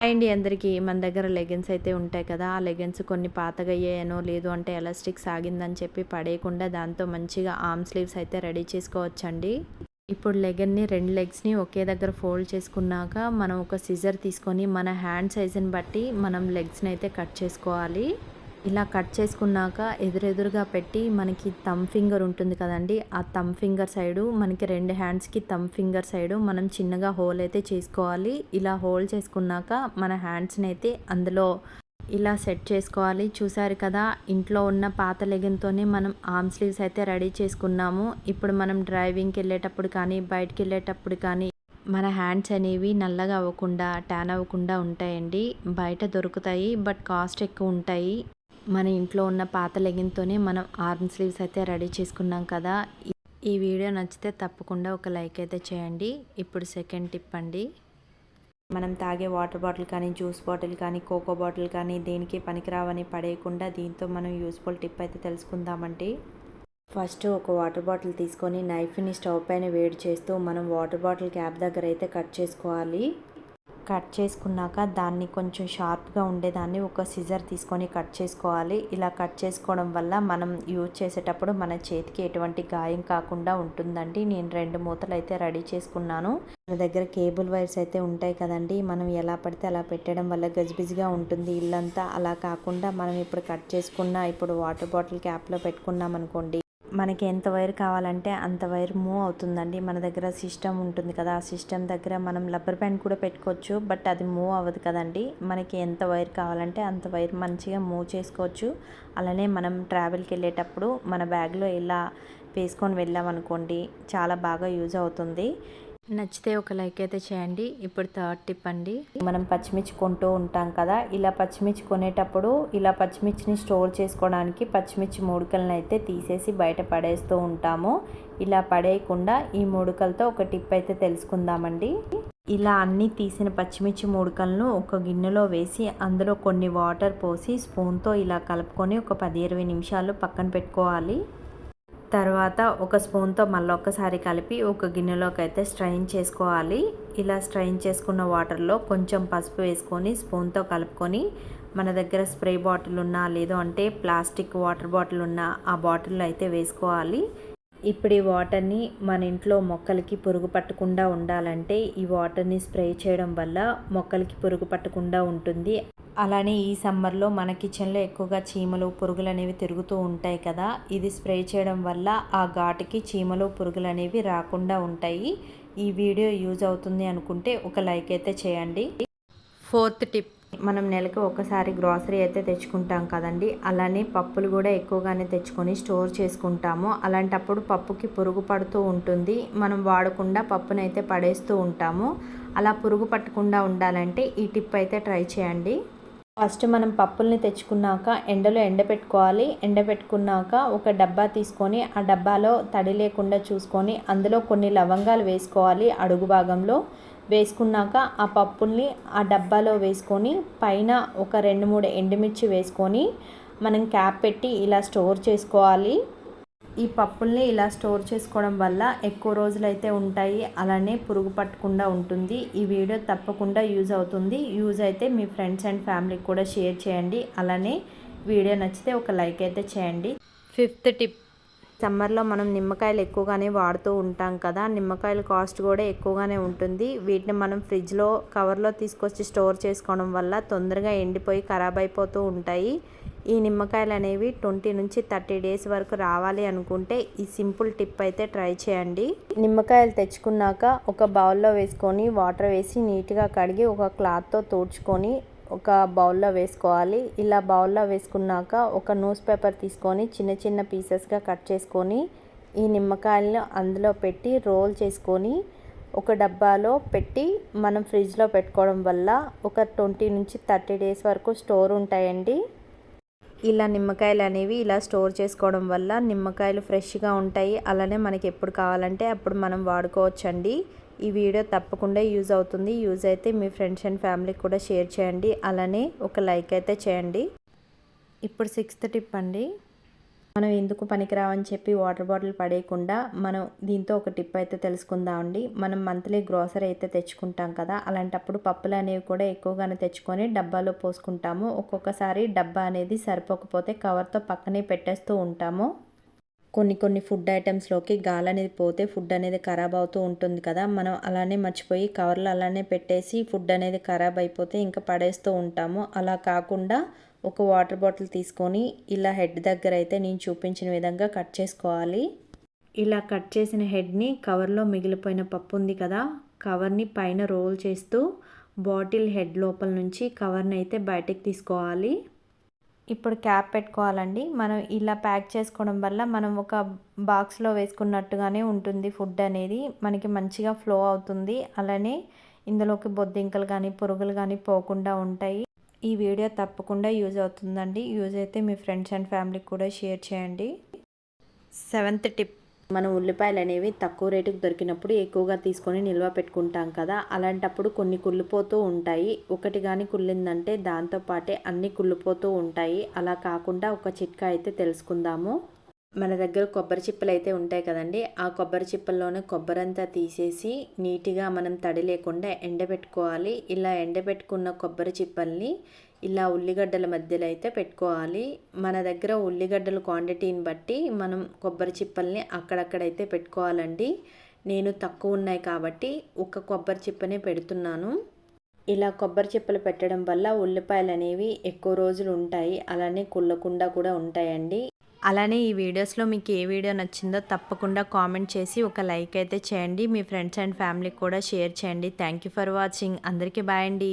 అండి అందరికీ మన దగ్గర లెగిన్స్ అయితే ఉంటాయి కదా ఆ లెగిన్స్ కొన్ని పాతగా అయ్యాయనో లేదు అంటే ఎలాస్టిక్ సాగిందని చెప్పి పడేయకుండా దాంతో మంచిగా ఆర్మ్ స్లీవ్స్ అయితే రెడీ చేసుకోవచ్చండి. ఇప్పుడు లెగన్ని రెండు లెగ్స్ని ఒకే దగ్గర ఫోల్డ్ చేసుకున్నాక మనం ఒక సిజర్ తీసుకొని మన హ్యాండ్ సైజుని బట్టి మనం లెగ్స్ని అయితే కట్ చేసుకోవాలి. ఇలా కట్ చేసుకున్నాక ఎదురెదురుగా పెట్టి మనకి థమ్ ఫింగర్ ఉంటుంది కదండి ఆ థమ్ ఫింగర్ సైడు మనకి రెండు హ్యాండ్స్కి థమ్ ఫింగర్ సైడు మనం చిన్నగా హోల్ అయితే చేసుకోవాలి. ఇలా హోల్ చేసుకున్నాక మన హ్యాండ్స్ని అయితే అందులో ఇలా సెట్ చేసుకోవాలి. చూసారు కదా ఇంట్లో ఉన్న పాత లెగిన్తోనే మనం ఆర్మ్ స్లీవ్స్ అయితే రెడీ చేసుకున్నాము. ఇప్పుడు మనం డ్రైవింగ్కి వెళ్ళేటప్పుడు కానీ బయటకు వెళ్ళేటప్పుడు కానీ మన హ్యాండ్స్ అనేవి నల్లగా అవ్వకుండా ట్యాన్ అవ్వకుండా ఉంటాయండి. బయట దొరుకుతాయి బట్ కాస్ట్ ఎక్కువ ఉంటాయి. మన ఇంట్లో ఉన్న పాత లెగిన్తోనే మనం ఆర్మ్ స్లీవ్స్ అయితే రెడీ చేసుకున్నాం కదా. ఈ వీడియో నచ్చితే తప్పకుండా ఒక లైక్ అయితే చేయండి. ఇప్పుడు సెకండ్ టిప్ అండి. మనం తాగే వాటర్ బాటిల్ కానీ జ్యూస్ బాటిల్ కానీ కోకో బాటిల్ కానీ దేనికి పనికిరావని పడేయకుండా దీంతో మనం యూస్ఫుల్ టిప్ అయితే తెలుసుకుందామండి. ఫస్ట్ ఒక వాటర్ బాటిల్ తీసుకొని నైఫ్ని స్టవ్ పైన వేడి చేస్తూ మనం వాటర్ బాటిల్ క్యాప్ దగ్గర అయితే కట్ చేసుకోవాలి. కట్ చేసుకున్నాక దాన్ని కొంచెం షార్ప్గా ఉండేదాన్ని ఒక సిజర్ తీసుకొని కట్ చేసుకోవాలి. ఇలా కట్ చేసుకోవడం వల్ల మనం యూజ్ చేసేటప్పుడు మన చేతికి ఎటువంటి గాయం కాకుండా ఉంటుందండి. నేను రెండు మూతలు అయితే రెడీ చేసుకున్నాను. మన దగ్గర కేబుల్ వైర్స్ అయితే ఉంటాయి కదండి. మనం ఎలా పడితే అలా పెట్టడం వల్ల గజిబిజిగా ఉంటుంది ఇల్లంతా. అలా కాకుండా మనం ఇప్పుడు కట్ చేసుకున్న ఇప్పుడు వాటర్ బాటిల్ క్యాప్లో పెట్టుకున్నాం అనుకోండి మనకి ఎంత వైర్ కావాలంటే అంత వైర్ మూవ్ అవుతుందండి. మన దగ్గర సిస్టమ్ ఉంటుంది కదా ఆ సిస్టమ్ దగ్గర మనం రబ్బర్ బ్యాండ్ కూడా పెట్టుకోవచ్చు బట్ అది మూవ్ అవ్వదు కదండి. మనకి ఎంత వైర్ కావాలంటే అంత వైర్ మంచిగా మూవ్ చేసుకోవచ్చు. అలానే మనం ట్రావెల్కి వెళ్ళేటప్పుడు మన బ్యాగ్లో ఇలా వేసుకొని వెళ్ళామనుకోండి చాలా బాగా యూజ్ అవుతుంది. నచ్చితే ఒక లైక్ అయితే చేయండి. ఇప్పుడు థర్డ్ టిప్ అండి. మనం పచ్చిమిర్చి కొంటూ ఉంటాం కదా ఇలా పచ్చిమిర్చి కొనేటప్పుడు ఇలా పచ్చిమిర్చిని స్టోర్ చేసుకోవడానికి పచ్చిమిర్చి మూడుకలను అయితే తీసేసి బయట పడేస్తూ ఉంటాము. ఇలా పడేయకుండా ఈ మూడుకలతో ఒక టిప్ అయితే తెలుసుకుందామండి. ఇలా అన్నీ తీసిన పచ్చిమిర్చి మూడుకలను ఒక గిన్నెలో వేసి అందులో కొన్ని వాటర్ పోసి స్పూన్తో ఇలా కలుపుకొని ఒక పది ఇరవై నిమిషాలు పక్కన పెట్టుకోవాలి. తర్వాత ఒక స్పూన్తో మళ్ళీ ఒక్కసారి కలిపి ఒక గిన్నెలోకి అయితే స్ట్రైన్ చేసుకోవాలి. ఇలా స్ట్రైన్ చేసుకున్న వాటర్లో కొంచెం పసుపు వేసుకొని స్పూన్తో కలుపుకొని మన దగ్గర స్ప్రే బాటిల్ ఉన్నా లేదు అంటే ప్లాస్టిక్ వాటర్ బాటిల్ ఉన్నా ఆ బాటిల్లో అయితే వేసుకోవాలి. ఇప్పుడు ఈ వాటర్ని మన ఇంట్లో మొక్కలకి పురుగు పట్టకుండా ఉండాలంటే ఈ వాటర్ని స్ప్రే చేయడం వల్ల మొక్కలకి పురుగు పట్టకుండా ఉంటుంది. అలానే ఈ సమ్మర్లో మన కిచెన్లో ఎక్కువగా చీమలు పురుగులు అనేవి తిరుగుతూ ఉంటాయి కదా. ఇది స్ప్రే చేయడం వల్ల ఆ ఘాటుకి చీమలు పురుగులు అనేవి రాకుండా ఉంటాయి. ఈ వీడియో యూజ్ అవుతుంది అనుకుంటే ఒక లైక్ అయితే చేయండి. Fourth tip. మనం నెలకు ఒకసారి గ్రాసరీ అయితే తెచ్చుకుంటాం కదండి. అలానే పప్పులు కూడా ఎక్కువగానే తెచ్చుకొని స్టోర్ చేసుకుంటాము. అలాంటప్పుడు పప్పుకి పురుగు పడుతూ ఉంటుంది. మనం వాడకుండా పప్పునైతే పడేస్తూ ఉంటాము. అలా పురుగు పట్టకుండా ఉండాలంటే ఈ టిప్ అయితే ట్రై చేయండి. ఫస్ట్ మనం పప్పుల్ని తెచ్చుకున్నాక ఎండలో ఎండబెట్టుకోవాలి ఎండబెట్టుకున్నాక ఒక డబ్బా తీసుకొని ఆ డబ్బాలో తడి లేకుండా చూసుకొని అందులో కొన్ని లవంగాలు వేసుకోవాలి అడుగు భాగంలో. వేసుకున్నాక ఆ పప్పుల్ని ఆ డబ్బాలో వేసుకొని పైన ఒక రెండు మూడు ఎండుమిర్చి వేసుకొని మనం క్యాప్ పెట్టి ఇలా స్టోర్ చేసుకోవాలి. ఈ పప్పుల్ని ఇలా స్టోర్ చేసుకోవడం వల్ల ఎక్కువ రోజులైతే ఉంటాయి అలానే పురుగు పట్టకుండా ఉంటుంది. ఈ వీడియో తప్పకుండా యూజ్ అవుతుంది. యూజ్ అయితే మీ ఫ్రెండ్స్ అండ్ ఫ్యామిలీకి కూడా షేర్ చేయండి. అలానే వీడియో నచ్చితే ఒక లైక్ అయితే చేయండి. ఫిఫ్త్ టిప్ సమ్మర్లో మనం నిమ్మకాయలు ఎక్కువగానే వాడుతూ ఉంటాం కదా నిమ్మకాయల కాస్ట్ కూడా ఎక్కువగానే ఉంటుంది. వీటిని మనం ఫ్రిడ్జ్లో కవర్లో తీసుకొచ్చి స్టోర్ చేసుకోవడం వల్ల తొందరగా ఎండిపోయి ఖరాబ్ అయిపోతూ ఉంటాయి. ఈ నిమ్మకాయలు అనేవి ట్వంటీ నుంచి థర్టీ డేస్ వరకు రావాలి అనుకుంటే ఈ సింపుల్ టిప్ అయితే ట్రై చేయండి. నిమ్మకాయలు తెచ్చుకున్నాక ఒక బౌల్లో వేసుకొని వాటర్ వేసి నీట్గా కడిగి ఒక క్లాత్తో తుడుచుకొని ఒక బౌల్లో వేసుకోవాలి. ఇలా బౌల్లో వేసుకున్నాక ఒక న్యూస్ పేపర్ తీసుకొని చిన్న చిన్న పీసెస్గా కట్ చేసుకొని ఈ నిమ్మకాయలను అందులో పెట్టి రోల్ చేసుకొని ఒక డబ్బాలో పెట్టి మనం ఫ్రిడ్జ్లో పెట్టుకోవడం వల్ల ఒక ట్వంటీ నుంచి థర్టీ డేస్ వరకు స్టోర్ ఉంటాయండి. ఇలా నిమ్మకాయలు అనేవి ఇలా స్టోర్ చేసుకోవడం వల్ల నిమ్మకాయలు ఫ్రెష్గా ఉంటాయి. అలానే మనకి ఎప్పుడు కావాలంటే అప్పుడు మనం వాడుకోవచ్చండి. ఈ వీడియో తప్పకుండా యూజ్ అవుతుంది. యూజ్ అయితే మీ ఫ్రెండ్స్ అండ్ ఫ్యామిలీకి కూడా షేర్ చేయండి. అలానే ఒక లైక్ అయితే చేయండి. ఇప్పుడు సిక్స్త్ టిప్ అండి. మనం ఎందుకు పనికిరావని చెప్పి వాటర్ బాటిల్ పడేయకుండా మనం దీంతో ఒక టిప్ అయితే తెలుసుకుందామండి మనం మంత్లీ గ్రోసరీ అయితే తెచ్చుకుంటాం కదా అలాంటప్పుడు పప్పులు అనేవి కూడా ఎక్కువగానే తెచ్చుకొని డబ్బాలో పోసుకుంటాము. ఒక్కొక్కసారి డబ్బా అనేది సరిపోకపోతే కవర్తో పక్కనే పెట్టేస్తూ ఉంటాము. కొన్ని కొన్ని ఫుడ్ ఐటమ్స్లోకి గాలి అనేది పోతే ఫుడ్ అనేది ఖరాబ్ అవుతూ ఉంటుంది కదా. మనం అలానే మర్చిపోయి కవర్లో అలానే పెట్టేసి ఫుడ్ అనేది ఖరాబ్ అయిపోతే ఇంకా పడేస్తూ ఉంటాము. అలా కాకుండా ఒక వాటర్ బాటిల్ తీసుకొని ఇలా హెడ్ దగ్గర అయితే నేను చూపించిన విధంగా కట్ చేసుకోవాలి. ఇలా కట్ చేసిన హెడ్ని కవర్లో మిగిలిపోయిన పప్పు ఉంది కదా. కవర్ని పైన రోల్ చేస్తూ బాటిల్ హెడ్ లోపల నుంచి కవర్ని అయితే బయటికి తీసుకోవాలి. ఇప్పుడు క్యాప్ పెట్టుకోవాలండి. మనం ఇలా ప్యాక్ చేసుకోవడం వల్ల మనం ఒక బాక్స్లో వేసుకున్నట్టుగానే ఉంటుంది ఫుడ్ అనేది. మనకి మంచిగా ఫ్లో అవుతుంది. అలానే ఇందులోకి బొద్దింకలు కానీ పురుగులు కానీ పోకుండా ఉంటాయి. ఈ వీడియో తప్పకుండా యూజ్ అవుతుందండి. యూజ్ అయితే మీ ఫ్రెండ్స్ అండ్ ఫ్యామిలీకి కూడా షేర్ చేయండి. సెవెంత్ టిప్ మనం ఉల్లిపాయలు అనేవి తక్కువ రేటుకి దొరికినప్పుడు ఎక్కువగా తీసుకొని నిల్వ పెట్టుకుంటాం కదా. అలాంటప్పుడు కొన్ని కుళ్ళిపోతూ ఉంటాయి. ఒకటి కానీ కుళ్ళిందంటే దాంతోపాటే అన్నీ కుళ్ళిపోతూ ఉంటాయి. అలా కాకుండా ఒక చిట్కా అయితే తెలుసుకుందాము. మన దగ్గర కొబ్బరి చిప్పలు అయితే ఉంటాయి కదండి. ఆ కొబ్బరి చిప్పల్లోనే కొబ్బరి అంతా తీసేసి నీట్గా మనం తడి లేకుండా ఎండబెట్టుకోవాలి. ఇలా ఎండబెట్టుకున్న కొబ్బరి చిప్పల్ని ఇలా ఉల్లిగడ్డల మధ్యలో అయితే పెట్టుకోవాలి. మన దగ్గర ఉల్లిగడ్డల క్వాంటిటీని బట్టి మనం కొబ్బరి చిప్పల్ని అక్కడక్కడైతే పెట్టుకోవాలండి. నేను తక్కువ ఉన్నాయి కాబట్టి ఒక కొబ్బరి చిప్పనే పెడుతున్నాను. ఇలా కొబ్బరి చిప్పలు పెట్టడం వల్ల ఉల్లిపాయలు అనేవి ఎక్కువ రోజులు ఉంటాయి. అలానే కుళ్ళకుండా కూడా ఉంటాయండి. అలానే ఈ వీడియోస్లో మీకు ఏ వీడియో నచ్చిందో తప్పకుండా కామెంట్ చేసి ఒక లైక్ అయితే చేయండి. మీ ఫ్రెండ్స్ అండ్ ఫ్యామిలీకి కూడా షేర్ చేయండి. Thank you for watching. అందరికీ బాయ్ అండి.